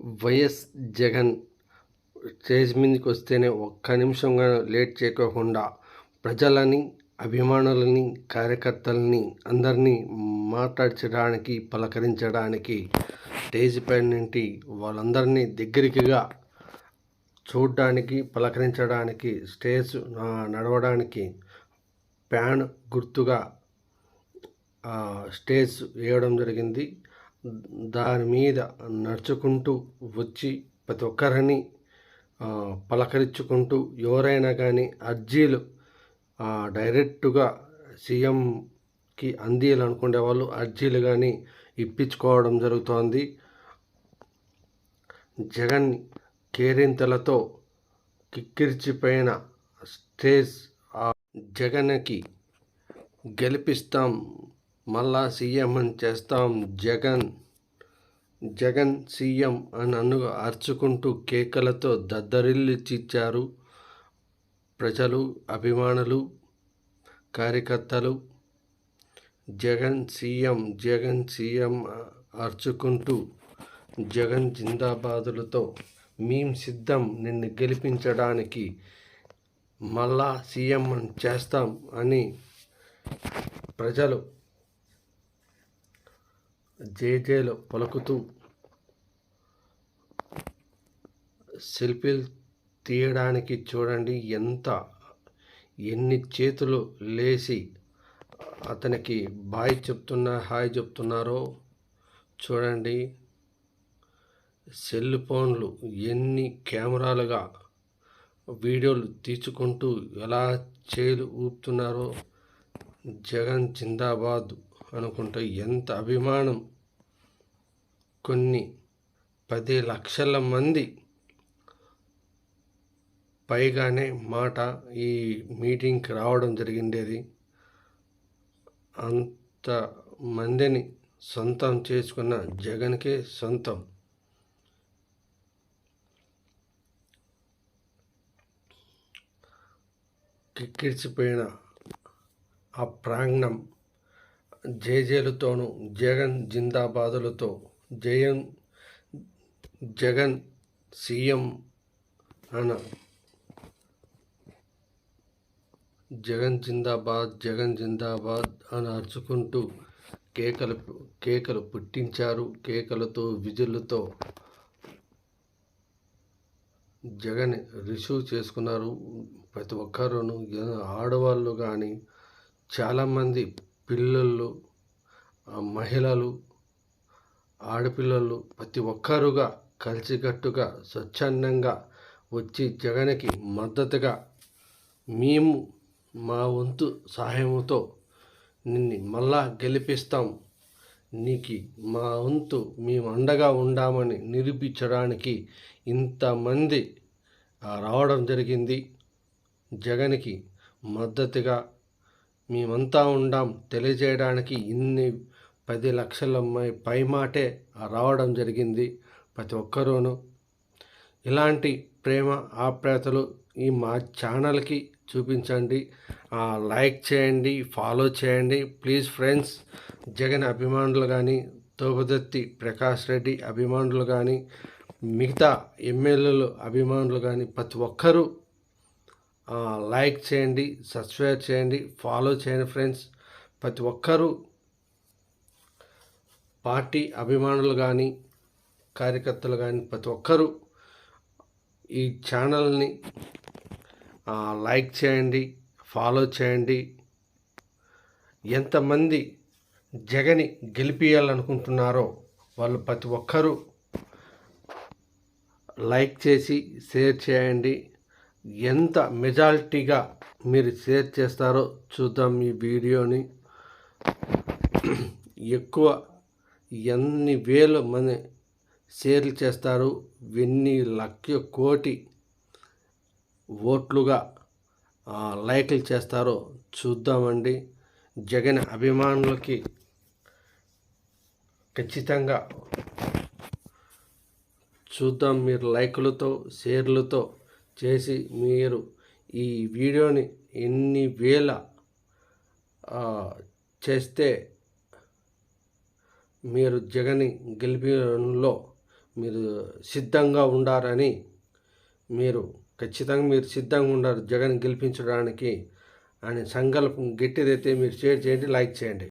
YS Jagan stage మీదకి వస్తేనే ఒక్క నిమిషంగా లేట్ చేయకోకుండా ప్రజలని అభిమానులని కార్యకర్తలని అందరినీ మాట్లాడించడానికి పలకరించడానికి స్టేజ్ పై నుండి వాళ్ళందరినీ దగ్గరికిగా చూడడానికి పలకరించడానికి స్టేజ్ నడవడానికి ప్యాన్ గుర్తుగా స్టేజ్ వేయడం జరిగింది. దాని మీద నడుచుకుంటూ వచ్చి ప్రతి ఒక్కరిని పలకరించుకుంటూ ఎవరైనా కానీ అర్జీలు డైరెక్టుగా సీఎంకి అందియాలనుకునే వాళ్ళు అర్జీలు కానీ ఇప్పించుకోవడం జరుగుతోంది. జగన్ కేరింతలతో కిక్కిరిచిపోయిన స్టేజ్ జగన్కి గెలిపిస్తాం మళ్ళా సీఎం అని చేస్తాం జగన్. జగన్ సీఎం అని అను అరుచుకుంటూ కేకలతో దద్దరిల్లు చిచ్చారు ప్రజలు అభిమానులు కార్యకర్తలు. జగన్ సీఎం జగన్ సీఎం అరుచుకుంటూ జగన్ జిందాబాదులతో మేం సిద్ధం నిన్ను గెలిపించడానికి మళ్ళా సీఎం చేస్తాం అని ప్రజలు జేజేలు పలుకుతూ సెల్ఫీలు తీయడానికి చూడండి ఎంత ఎన్ని చేతులు లేచి అతనికి బాయ్ చెప్తున్నా హాయ్ చెప్తున్నారో చూడండి. సెల్ ఫోన్లు ఎన్ని కెమెరాలుగా వీడియోలు తీసుకుంటూ ఎలా చేలు ఊపుతున్నారో జగన్ జిందాబాద్. అనుకుంటూ ఎంత అభిమానం. కొన్ని పది లక్షల మంది పైగానే మాట ఈ మీటింగ్కి రావడం జరిగిండేది అంత మందిని సొంతం చేసుకున్న జగన్కే సొంతం. కిక్కిరిచిపోయిన ఆ ప్రాంగణం జేజేలతోనూ జగన్ జిందాబాదులతో జయన్ జగన్ సీఎం అన జగన్ జిందాబాద్ జగన్ జిందాబాద్ అని అరుచుకుంటూ కేకలు కేకలు పుట్టించారు. కేకలతో విజులతో జగన్ రిసీవ్ చేసుకున్నారు. ప్రతి ఒక్కరూను ఆడవాళ్ళు కానీ చాలామంది పిల్లలు మహిళలు ఆడపిల్లలు ప్రతి ఒక్కరుగా కలిసికట్టుగా స్వచ్ఛందంగా వచ్చి జగన్కి మద్దతుగా మేము మా వంతు సహాయంతో నిన్ను మళ్ళా గెలిపిస్తాం. నీకు మా వంతు మేము అండగా ఉండామని నిరూపించడానికి ఇంతమంది రావడం జరిగింది. జగన్కి మద్దతుగా మేమంతా ఉండాం తెలియజేయడానికి ఇన్ని పది లక్షల పై మాటే రావడం జరిగింది ప్రతి ఒక్కరూను. ఇలాంటి ప్రేమ ఆప్యాయతలు ఈ మా ఛానల్కి చూపించండి. లైక్ చేయండి ఫాలో చేయండి. ప్లీజ్ ఫ్రెండ్స్ జగన్ అభిమానులు కానీ తోపదత్తి ప్రకాష్ రెడ్డి అభిమానులు కానీ మిగతా ఎమ్మెల్యేలు అభిమానులు కానీ ప్రతి ఒక్కరూ లైక్ చేయండి సబ్స్క్రైబ్ చేయండి ఫాలో చేయండి ఫ్రెండ్స్. ప్రతి ఒక్కరూ పార్టీ అభిమానులు కానీ కార్యకర్తలు కానీ ప్రతి ఒక్కరూ ఈ ఛానల్ని లైక్ చేయండి ఫాలో చేయండి. ఎంతమంది జగని గెలిపియాలనుకుంటున్నారో వాళ్ళు ప్రతి ఒక్కరూ లైక్ చేసి షేర్ చేయండి. ఎంత మెజారిటీగా మీరు షేర్ చేస్తారో చూద్దాం ఈ వీడియోని. ఎక్కువ ఎన్ని వేలు మంది షేర్లు చేస్తారు? ఎన్ని లక్ష కోటి ఓట్లుగా లైక్లు చేస్తారో చూద్దామండి. జగన్ అభిమానులకి ఖచ్చితంగా చూద్దాం. మీరు లైకులతో షేర్లతో చేసి మీరు ఈ వీడియోని ఎన్ని వేల చేస్తే మీరు జగన్ని గెలిపించడంలో మీరు సిద్ధంగా ఉండారని మీరు ఖచ్చితంగా మీరు సిద్ధంగా ఉండారు జగన్ గెలిపించడానికి అని సంకల్పం గట్టిదైతే మీరు షేర్ చేయండి లైక్ చేయండి.